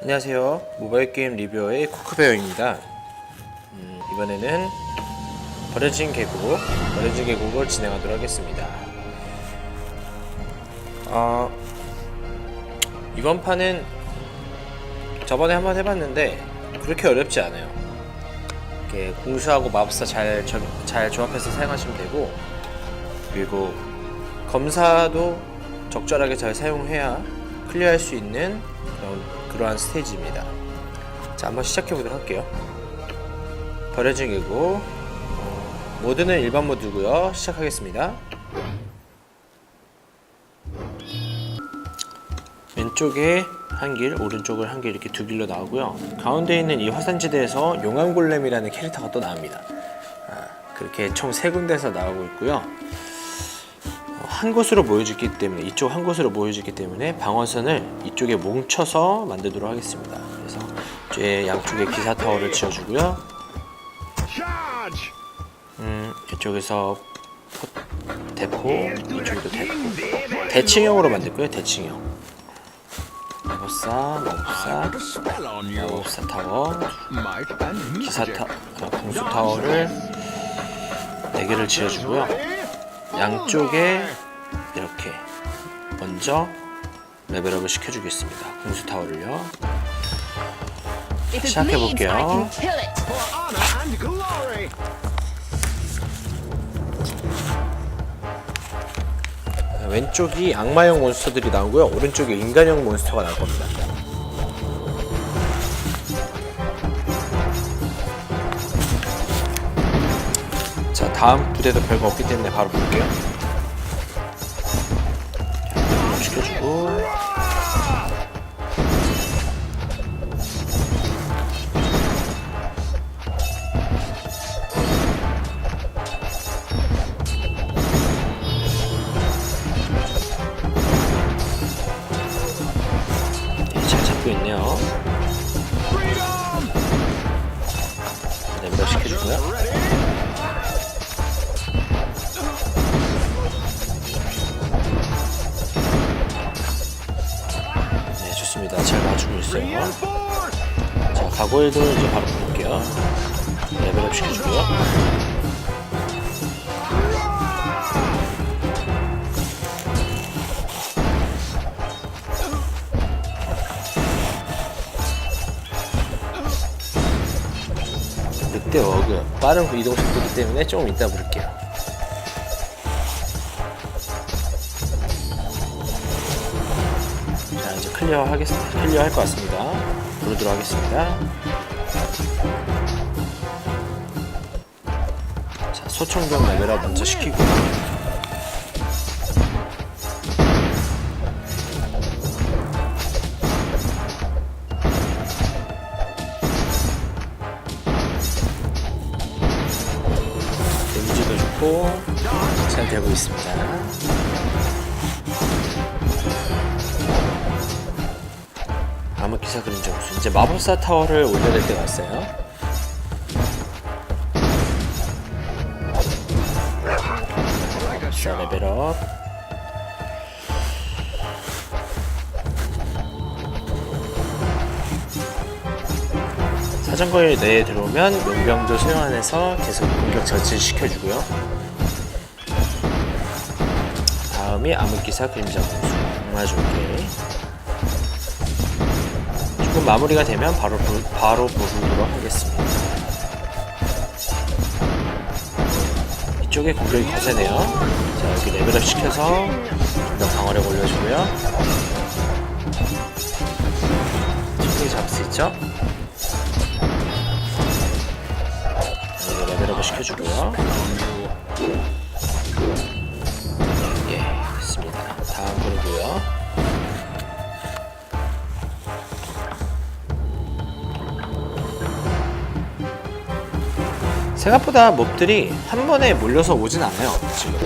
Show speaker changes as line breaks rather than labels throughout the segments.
안녕하세요. 모바일 게임 리뷰어의 코크베어입니다. 음, 이번에는 버려진 계곡, 버려진 계곡을 진행하도록 하겠습니다. 어, 이번 판은 저번에 한번 해봤는데 그렇게 어렵지 않아요. 이렇게 공수하고 마법사 잘, 저- 잘 조합해서 사용하시면 되고 그리고 검사도 적절하게 잘 사용해야 클리어할 수 있는 그런 그러한 스테이지입니다. 자, 한번 시작해 보도록 할게요. 버려진 계곡 어, 모드는 일반 모드고요. 시작하겠습니다. 왼쪽에 한 길, 오른쪽을 한 길 이렇게 두 길로 나오고요. 가운데 있는 이 화산지대에서 용암골렘이라는 캐릭터가 또 나옵니다. 아, 그렇게 총 세 군데서 나오고 있고요. 어, 한 곳으로 모여지기 때문에 이쪽 한 곳으로 모여지기 때문에 방어선을 이쪽에 뭉쳐서 만들도록 하겠습니다. 그래서 이제 양쪽에 기사 타워를 지어주고요. 음, 이쪽에서 포- 대포, 이쪽에도 대포. 대칭형으로 만들 거예요. 대칭형. 마법사, 마법사, 타워, 기사
magic.
타, 아, 공수 타워를 네 개를 지어주고요. 양쪽에 이렇게 먼저 레벨업을 시켜주겠습니다. 공수 타워를요. 시작해 볼게요. 왼쪽이 악마형 몬스터들이 나오고요. 오른쪽에 인간형 몬스터가 나올 겁니다. 자, 다음 부대도 별거 없기 때문에 바로 볼게요. 자, 시켜주고 좋습니다. 잘 맞추고 있어요. 자, 가고일도 이제 바로 볼게요. 레벨업 시켜주고요. 늑대 워그 빠른 이동 속도기 때문에 조금 이따 부를게요. 클리어 하겠습니다. 클리어 할 것 같습니다. 부르도록 하겠습니다. 자 소총병 레벨업 먼저 시키고 마법사 타워를 올려야 될 때가 왔어요. 자 레벨업. 사정거리 내에 들어오면 용병도 소용안에서 계속 공격 저지시켜주고요. 다음이 암흑기사 그림자 공수 정말 좋게 마무리가 되면 바로 부, 바로 부르도록 하겠습니다. 이쪽에 공격이 거세네요. 자 여기 레벨업 시켜서 좀 더 방어력 올려주고요. 충분히 잡을 수 있죠? 여기 레벨업을 시켜주고요. 생각보다 몹들이 한 번에 몰려서 오진 않아요 지금.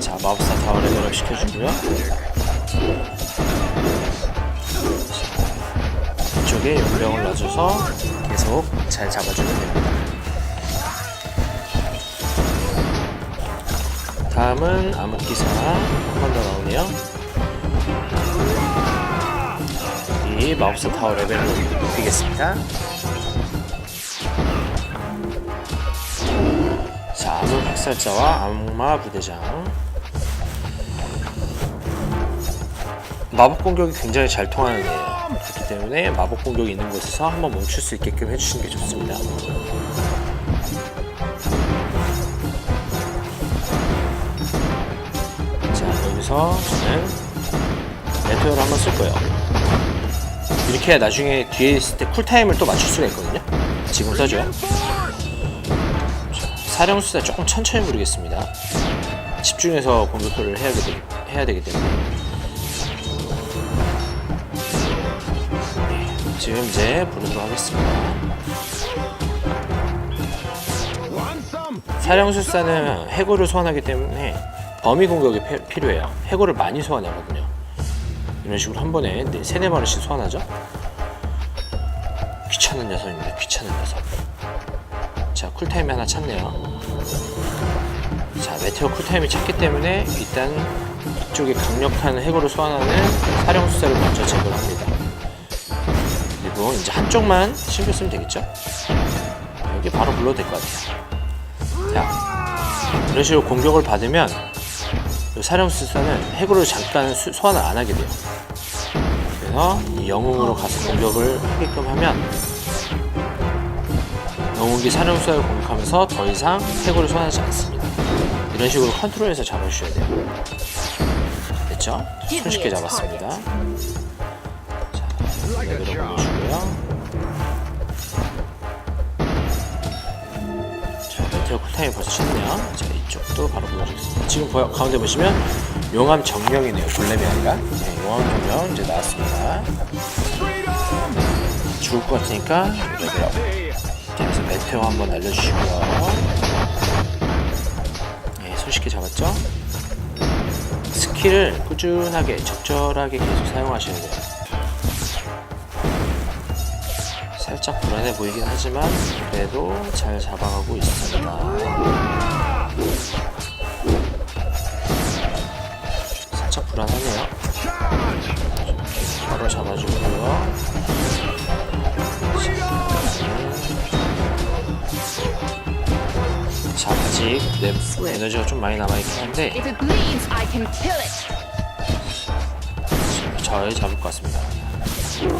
자 마법사 타워 레벨업 시켜주고요. 이쪽에 용병을 놔줘서 계속 잘 잡아주면 됩니다. 다음은 암흑기사 한 번 더 나오네요. 다시 마법사 타워 레벨을 높이겠습니다. 자, 암흑 학살자와 악마 부대장. 마법 공격이 굉장히 잘 통하는 애예요. 그렇기 때문에 마법 공격이 있는 곳에서 한번 멈출 수 있게끔 해주시는 게 좋습니다. 자, 여기서 저는 메테오를 한번 쓸 거예요. 이렇게 나중에 뒤에 있을 때 쿨타임을 또 맞출 수가 있거든요. 지금. 자, 사령 수사 조금 천천히 부르겠습니다. 집중해서 공격을 해야 되기, 해야 되기 때문에. 네, 지금 이제 부르도록 하겠습니다. 사령술사는 해골을 소환하기 때문에 범위 공격이 피- 필요해요. 해골을 많이 소환하거든요. 이런 식으로 한 번에 네, 세네 마리씩 소환하죠. 귀찮은 녀석입니다. 귀찮은 녀석. 자, 쿨타임이 하나 찼네요. 자, 메테오 쿨타임이 찼기 때문에 일단 이쪽에 강력한 해골을 소환하는 사령술사를 먼저 제거를 합니다. 그리고 이제 한쪽만 신경 쓰면 되겠죠? 여기 바로 불러도 될 것 같아요. 자, 이런 식으로 공격을 받으면 이 사령수사는 해골을 잠깐 수- 소환을 안 하게 돼요. 그래서 이 영웅으로 가서 공격을 하게끔 하면 영웅이 사령수사를 공격하면서 더 이상 해골을 소환하지 않습니다. 이런 식으로 컨트롤해서 잡아주셔야 돼요. 됐죠? 손쉽게 잡았습니다. 자. 올려주고요. 자, 메테오 쿨타임이 벌써 쳤네요. 자, 이쪽도 바로 보여주겠습니다. 지금 보여, 가운데 보시면 용암 정령이네요. 골렘이 아니라. 네, 용암 정령 이제 나왔습니다. 죽을 것 같으니까 레벨업. 메테오 한번 날려주시고요. 네, 손쉽게 잡았죠? 스킬을 꾸준하게, 적절하게 계속 사용하셔야 돼요. 살짝 불안해 보이긴 하지만 그래도 잘 잡아가고 있습니다. 살짝 불안하네요. 바로 잡아주고요. 자, 아직 내 에너지가 좀 많이 남아있긴 한데. 잘 잡을 것 같습니다.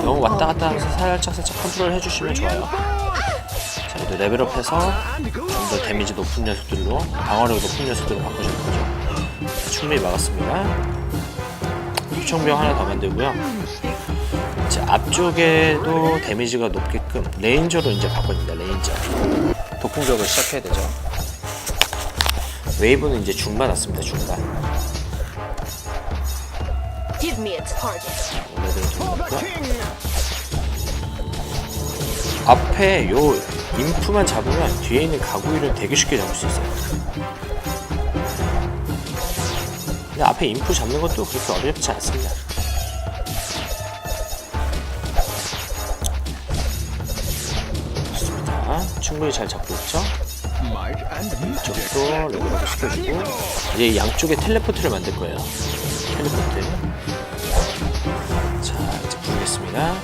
너무 왔다 갔다 하면서 살짝 살짝 컨트롤 해주시면 좋아요. 자, 이제 레벨업해서 좀 더 데미지 높은 녀석들로 방어력 높은 녀석들로 바꿔줄 거죠. 자, 충분히 막았습니다. 초청병 하나 더 만들고요. 자, 앞쪽에도 데미지가 높게끔 레인저로 이제 바꿔줍니다. 레인저. 독공격을 시작해야 되죠. 웨이브는 이제 중반 왔습니다. 중반.
Give me a target.
돌렸고요.
King!
앞에 요 인프만 잡으면 뒤에 있는 가구이를 되게 쉽게 잡을 수 있어요. 근데 앞에 인프 잡는 것도 그렇게 어렵지 않습니다. 좋습니다. 충분히 잘 잡고 있죠? 이쪽도 레벨업을 시켜주고 이제 양쪽에 텔레포트를 만들 거예요. 텔레포트. 자 이제 부르겠습니다.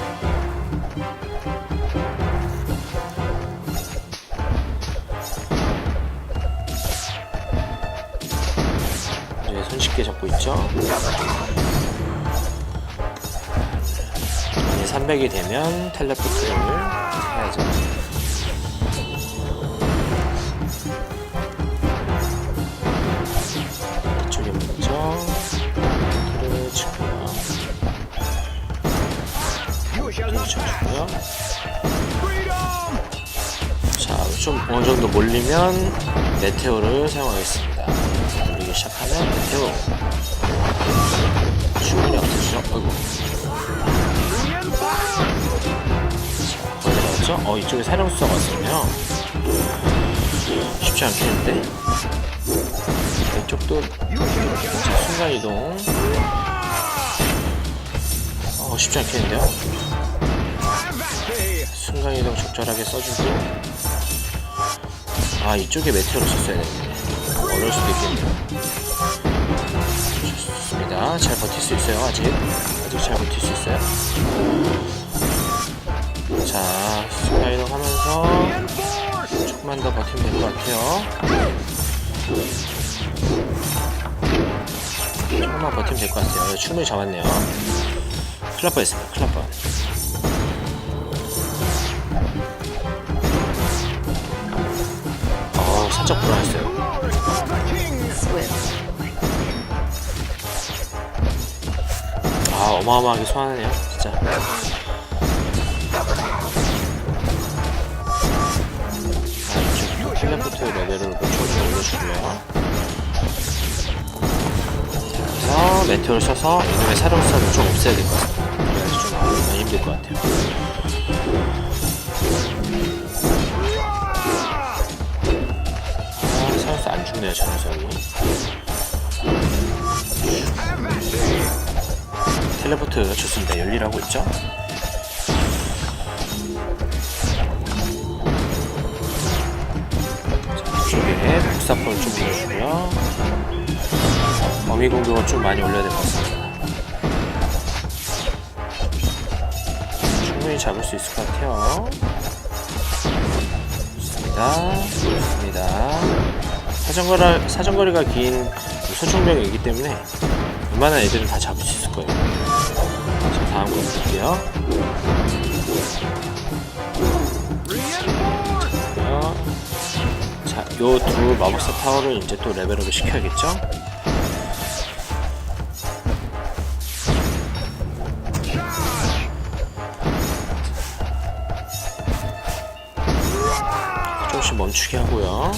이제 손쉽게 잡고 있죠. 이제 300이 되면 텔레포트를 해야죠. 좀 어느 정도 몰리면 메테오를 사용하겠습니다. 몰리기 시작하면 메테오. 충분히 없으시죠? 어이구. 거의 나왔죠? 어, 이쪽에 사령수가 왔군요. 쉽지 않겠는데? 이쪽도 이제 순간이동. 어, 쉽지 않겠는데요? 순간이동 적절하게 써주고 아 이쪽에 메테오를 썼어야 되는데 어려울 수도 있겠네요 좋습니다. 잘 버틸 수 있어요. 아직 아직 잘 버틸 수 있어요. 자 스파이더 하면서. 조금만 더 버티면 될 것 같아요. 조금만 버티면 될 것 같아요. 네, 충분히 잡았네요. 큰일 날 살짝 불안했어요. 아, 어마어마하게 소환하네요. 진짜. 텔레포트 레벨을 조금 올려주고요. 그래서 메테오를 써서 이놈의 사령선을 좀 없애야 될 것 같아요. 그래야지 좀 많이 힘들 것 같아요. 죽네요, 저 녀석이. 텔레포트 좋습니다. 열일하고 있죠? 자, 이쪽에 복사포를 좀 올려주고요. 범위 공격을 좀 많이 올려야 될 것 같습니다. 충분히 잡을 수 있을 것 같아요. 좋습니다. 좋습니다. 사정거리, 사정거리가 긴 소총병이기 때문에 웬만한 애들은 다 잡을 수 있을 거예요. 자, 다음 거 볼게요. 자, 요 두 마법사 타워를 이제 또 레벨업을 시켜야겠죠? 조금씩 멈추게 하고요.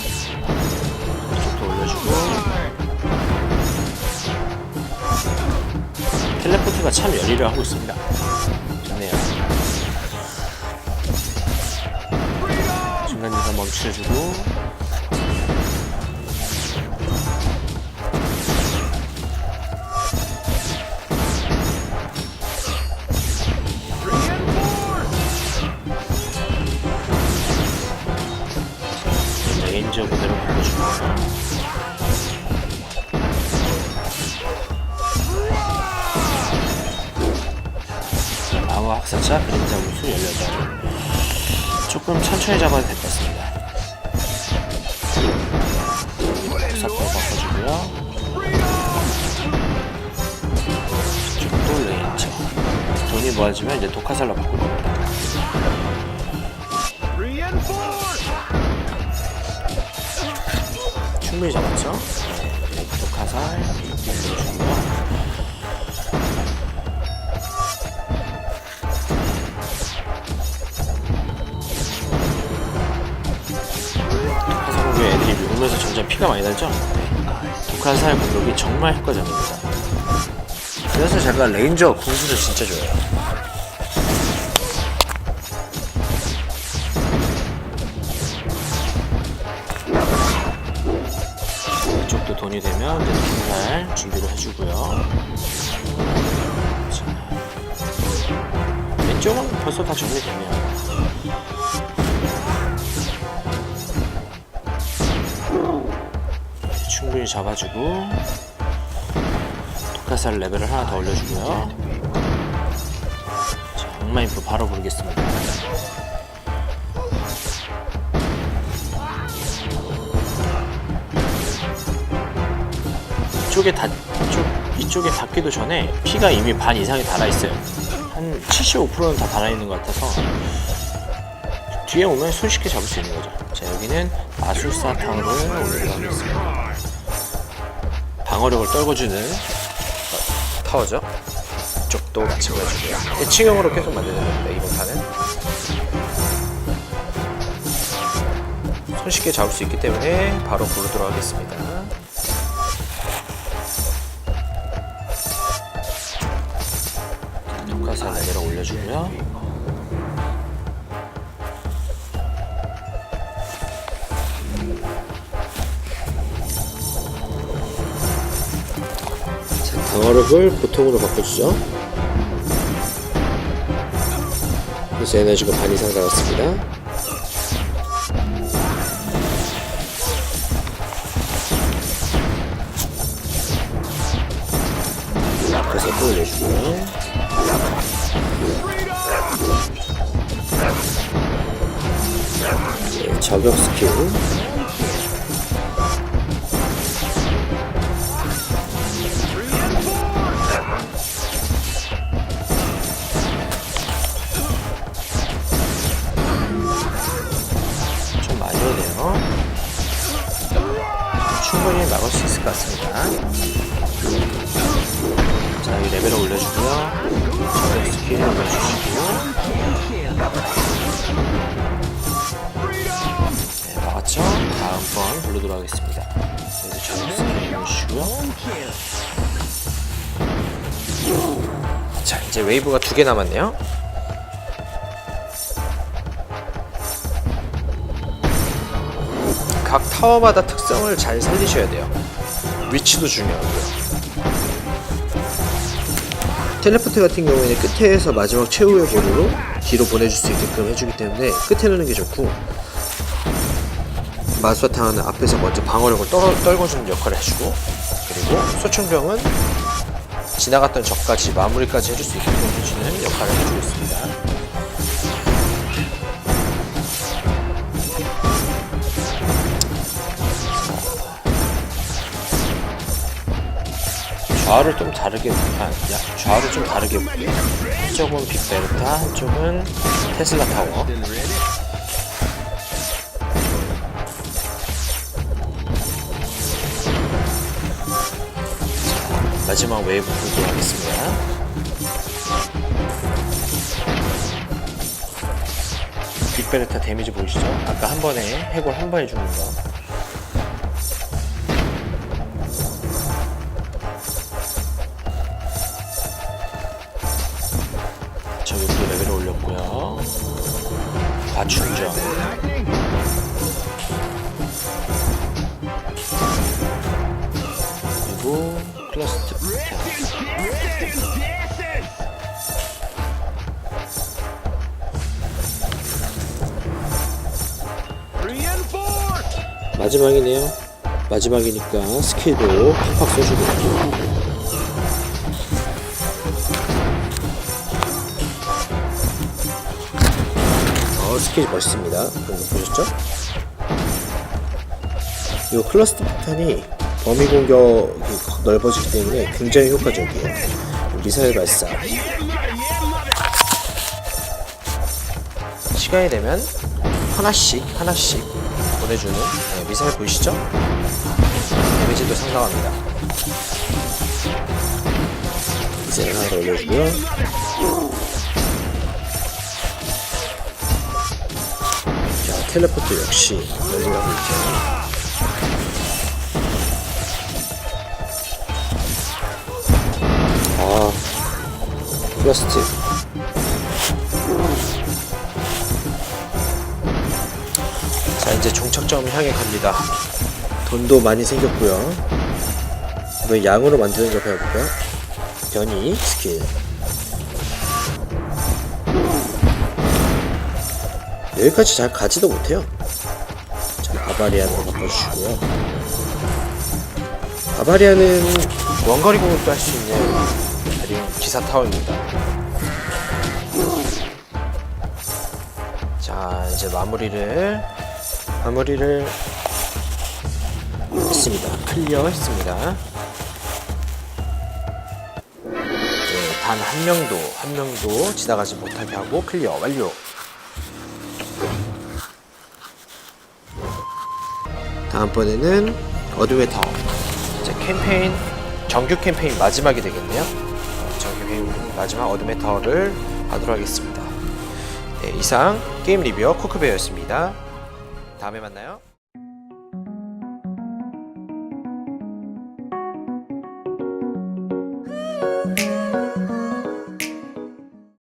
포트가 참 열일을 하고 있습니다. 좋네요. 중간중간 멈춰주고. 이제 독화살로 바꿀 겁니다. 충분히 잡았죠? 네, 독화살. 독화살 공격 애들이 누르면서 점점 피가 많이 나죠? 네. 독화살 공격이 정말 효과적입니다. 그래서 제가 레인저 공수를 진짜 좋아해요. 돈이 되면 독화살 준비를 해주고요. 자, 왼쪽은 벌써 다 정리되네요. 충분히 잡아주고 독화살 레벨을 하나 더 올려주고요. 자, 악마인프 바로 부르겠습니다. 이쪽에 닿, 이쪽, 이쪽에 닿기도 전에 피가 이미 반 이상이 달아 있어요. 한 75%는 다 달아 있는 것 같아서 뒤에 오면 손쉽게 잡을 수 있는 거죠. 자, 여기는 마술사 올리도록 하겠습니다. 방어력을 떨궈주는 타워죠. 이쪽도 마찬가지고요. 대칭형으로 계속 만드는 겁니다. 이번 판은. 손쉽게 잡을 수 있기 때문에 바로 부르도록 하겠습니다. 방어력을 보통으로 바꿔주죠. 그래서 에너지가 반 이상 나왔습니다. 스킬. 네, 저격 스킬. 수 있을 것 같습니다. 자, 이 레벨을 올려주고요. 스킬 올려주시고. 네, 막았죠? 다음번 불러도록 하겠습니다. 여기서 저격 스킬 올려주시고요. 자, 이제 웨이브가 두 개 남았네요. 각 타워마다 특성을 잘 살리셔야 돼요. 위치도 중요하고요. 텔레포트 같은 경우에는 끝에서 마지막 최후의 거리로 뒤로 보내줄 수 있게끔 해주기 때문에 끝에 놓는 게 좋고 마수사탕은 앞에서 먼저 방어력을 떨어, 떨궈주는 역할을 해주고 그리고 소총병은 지나갔던 적까지 마무리까지 해줄 수 있게끔 해주는 역할을 해주고 있습니다. 좌우를 좀 다르게 아, 야, 좌우를 좀 다르게 볼게요. 한쪽은 빅베르타, 한쪽은 테슬라 타워. 자, 마지막 웨이브 보도록 하겠습니다. 빅베르타 데미지 보이시죠? 아까 한 번에 해골 한 번에 죽는 거. 그리고 클러스트! 마지막이네요. 마지막이니까 스킬도 팍팍 써주고. 스킬 멋있습니다. 보셨죠? 이 클러스트 폭탄이 범위 공격이 넓어지기 때문에 굉장히 효과적이에요. 미사일 발사. 시간이 되면 하나씩 하나씩 보내주는 네, 미사일 보이시죠? 데미지도 상당합니다. 이제 하나 더 올려주고요. 텔레포트 역시 열리라고 있죠. 아, 플라스틱. 자 이제 종착점 향해 갑니다 돈도 많이 생겼고요 이번 양으로 만드는 거 배워볼까요? 변이 스킬 여기까지 잘 가지도 못해요 자 바바리안으로 바꿔주시고요 바바리안은 원거리 공격도 할 수 있는 아주 기사 타워입니다 자 이제 마무리를 마무리를 했습니다. 클리어 했습니다. 네, 단한 명도 한 명도 지나가지 못하게 하고 클리어 완료. 다음번에는 어둠의 타워. 이제 캠페인 정규 캠페인 마지막이 되겠네요. 어, 정규 캠페인 마지막 어둠의 타워를 하도록 하겠습니다. 네, 이상 게임 리뷰어 코크베어였습니다. 다음에 만나요.